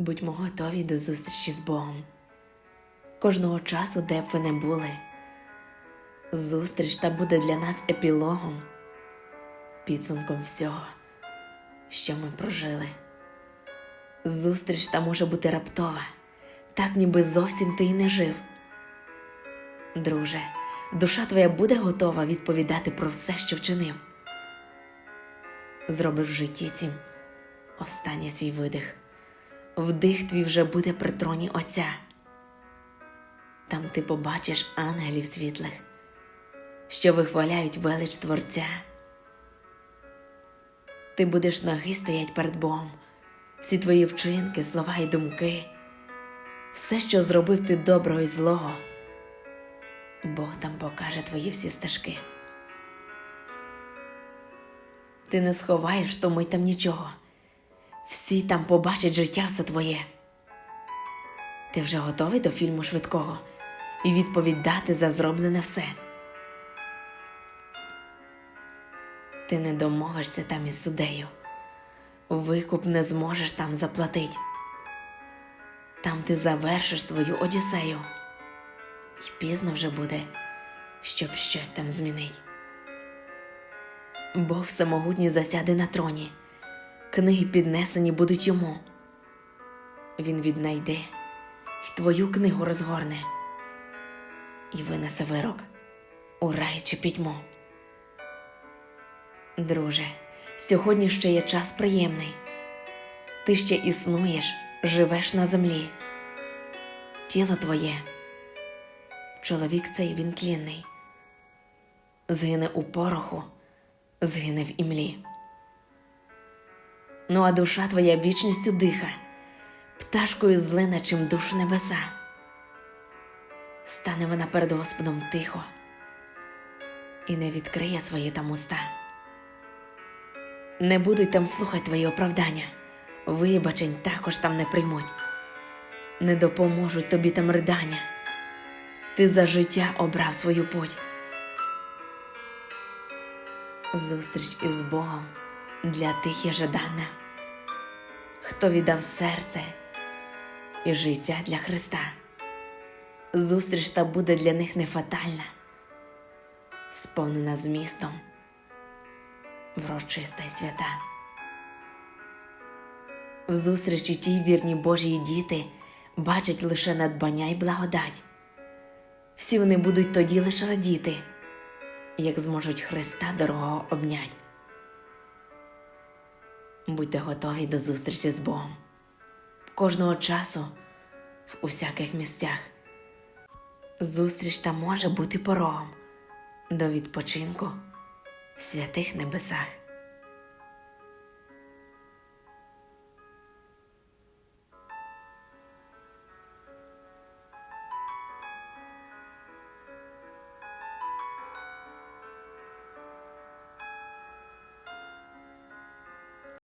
Будьмо готові до зустрічі з Богом. Кожного часу, де б ви не були. Зустріч та буде для нас епілогом, підсумком всього, що ми прожили. Зустріч та може бути раптова, так ніби зовсім ти й не жив. Друже, душа твоя буде готова відповідати про все, що вчинив. Зробиш в житті цім останній свій видих. Вдих твій вже буде при троні Отця. Там ти побачиш ангелів світлих, що вихваляють велич Творця. Ти будеш ноги стоять перед Богом, всі твої вчинки, слова і думки, все, що зробив ти доброго і злого, Бог там покаже твої всі стежки. Ти не сховаєш тому й там нічого. Всі там побачать життя все твоє. Ти вже готовий до фільму швидкого і відповідь дати за зроблене все. Ти не домовишся там із суддею. Викуп не зможеш там заплатить. Там ти завершиш свою одіссею. І пізно вже буде, щоб щось там змінить. Бог всемогутній засяде на троні, книги піднесені будуть йому. Він віднайде й твою книгу розгорне і винесе вирок у рай чи пітьму. Друже, сьогодні ще є час приємний. Ти ще існуєш, живеш на землі. Тіло твоє, чоловік цей він тлінний, згине у пороху, згине в імлі. Ну а душа твоя вічністю диха, пташкою злине, чим душ небеса. Стане вона перед Господом тихо і не відкриє свої там уста. Не будуть там слухати твої оправдання, вибачень також там не приймуть, не допоможуть тобі там ридання. Ти за життя обрав свою путь. Зустріч із Богом для тих є жадана, хто віддав серце і життя для Христа. Зустріч та буде для них не фатальна, сповнена змістом, врочиста й свята. В зустрічі тій вірні Божії діти бачать лише надбання й благодать. Всі вони будуть тоді лише радіти, як зможуть Христа дорогого обнять. Будьте готові до зустрічі з Богом кожного часу в усяких місцях. Зустріч та може бути порогом до відпочинку в святих небесах.